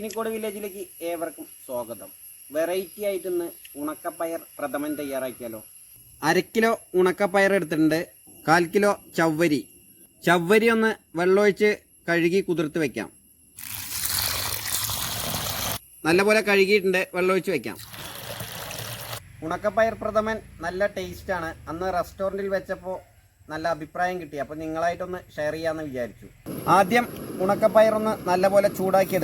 ചീനിക്കോട് വില്ലേജിലേക്ക് ഏവർക്കും സ്വാഗതം. വെറൈറ്റി ആയിട്ടൊന്ന് ഉണക്കപ്പയർ പ്രഥമൻ തയ്യാറാക്കിയാലോ? അര കിലോ ഉണക്കപ്പയർ എടുത്തിട്ടുണ്ട്. കാൽ കിലോ ചവ്വരി. ചവ്വരി ഒന്ന് വെള്ളമൊഴിച്ച് കഴുകി കുതിർത്ത് വെക്കാം. നല്ലപോലെ കഴുകിയിട്ടുണ്ട്. വെള്ളമൊഴിച്ച് വെക്കാം. ഉണക്കപ്പയർ പ്രഥമൻ നല്ല ടേസ്റ്റാണ് അന്ന് റെസ്റ്റോറന്റിൽ വെച്ചപ്പോൾ നല്ല അഭിപ്രായം കിട്ടി. അപ്പോൾ നിങ്ങളായിട്ടൊന്ന് ഷെയർ ചെയ്യാമെന്ന് വിചാരിച്ചു. ആദ്യം ഉണക്കപ്പയർ ഒന്ന് നല്ലപോലെ ചൂടാക്കി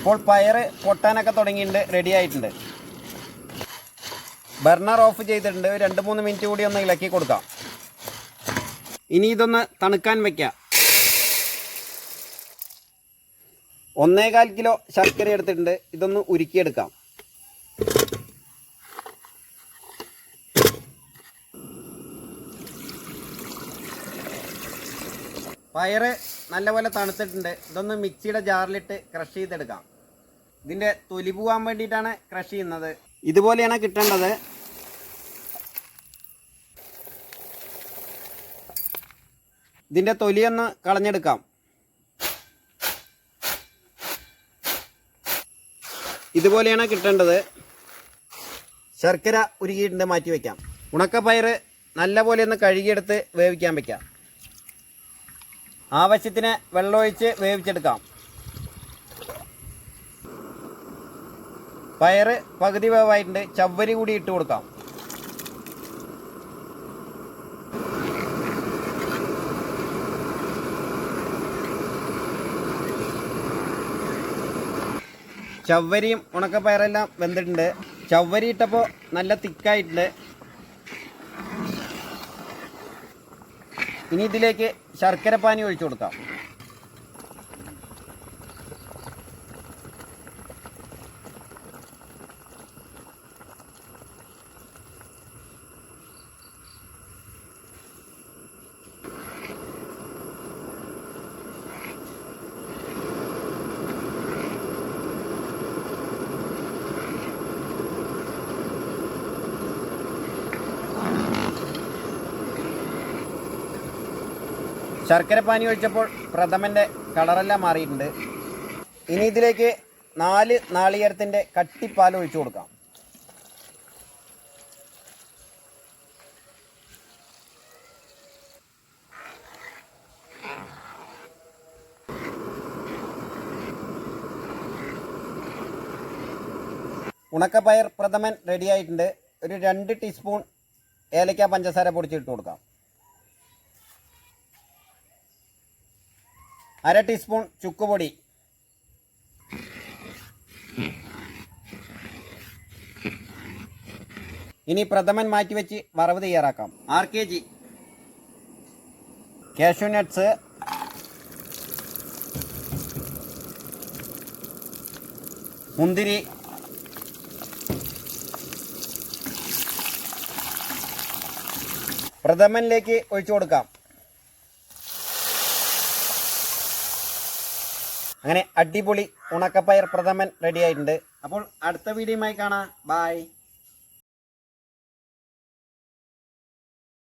ഇപ്പോൾ പയർ പൊട്ടാനൊക്കെ തുടങ്ങിയിട്ടുണ്ട് റെഡി ആയിട്ടുണ്ട്. ബർണർ ഓഫ് ചെയ്തിട്ടുണ്ട്. രണ്ട് മൂന്ന് മിനിറ്റ് കൂടി ഒന്ന് ഇളക്കി കൊടുക്കാം. ഇനി ഇതൊന്ന് തണുക്കാൻ വെക്കാം. ഒന്നേകാൽ കിലോ ശർക്കര എടുത്തിട്ടുണ്ട്. ഇതൊന്ന് ഉരുക്കിയെടുക്കാം. പയറ് നല്ലപോലെ തണുത്തിട്ടുണ്ട്. ഇതൊന്ന് മിക്സിയുടെ ജാറിലിട്ട് ക്രഷ് ചെയ്തെടുക്കാം. ഇതിന്റെ തൊലി പോകാൻ വേണ്ടിയിട്ടാണ് ക്രഷ് ചെയ്യുന്നത്. ഇതുപോലെയാണ് കിട്ടേണ്ടത്. ഇതിന്റെ തൊലിയൊന്ന് കളഞ്ഞെടുക്കാം. ഇതുപോലെയാണ് കിട്ടേണ്ടത്. ശർക്കര ഉരുകിയിട്ടുണ്ട് മാറ്റി വയ്ക്കാം ഉണക്കപ്പയർ നല്ലപോലെ ഒന്ന് കഴുകിയെടുത്ത് വേവിക്കാൻ വയ്ക്കാം ആവശ്യത്തിന് വെള്ളമൊഴിച്ച് വേവിച്ചെടുക്കാം. പയറ് പകുതി വേവായിട്ടുണ്ട്. ചവ്വരി കൂടി ഇട്ട് കൊടുക്കാം. ചവ്വരിയും ഉണക്കപ്പയറെല്ലാം വെന്തിട്ടുണ്ട്. ചവ്വരി ഇട്ടപ്പോൾ നല്ല തിക്കായിട്ടുണ്ട്. ഇനി ഇതിലേക്ക് ശർക്കര പാനി ഒഴിച്ചു കൊടുക്കാം. ശർക്കര പാനി ഒഴിച്ചപ്പോൾ പ്രഥമന്റെ കളറെല്ലാം മാറിയിട്ടുണ്ട്. ഇനി ഇതിലേക്ക് നാല് നാളികേരത്തിന്റെ കട്ടിപ്പാൽ ഒഴിച്ചു കൊടുക്കാം. ഉണക്കപ്പയർ പ്രഥമൻ റെഡിയായിട്ടുണ്ട് ഒരു രണ്ട് ടീസ്പൂൺ ഏലക്ക പഞ്ചസാര പൊടിച്ചിട്ട് കൊടുക്കാം. അര ടീസ്പൂൺ ചുക്കുപൊടി. ഇനി പ്രഥമൻ മാറ്റിവെച്ച് വറവ് തയ്യാറാക്കാം. R K G. Cashew nuts മുന്തിരി. പ്രഥമനിലേക്ക് ഒഴിച്ചു കൊടുക്കാം. അങ്ങനെ അടിപൊളി ഉണക്കപ്പയർ പ്രഥമൻ റെഡി ആയിട്ടുണ്ട്. അപ്പോൾ അടുത്ത വീഡിയോയുമായി കാണാം. ബായ്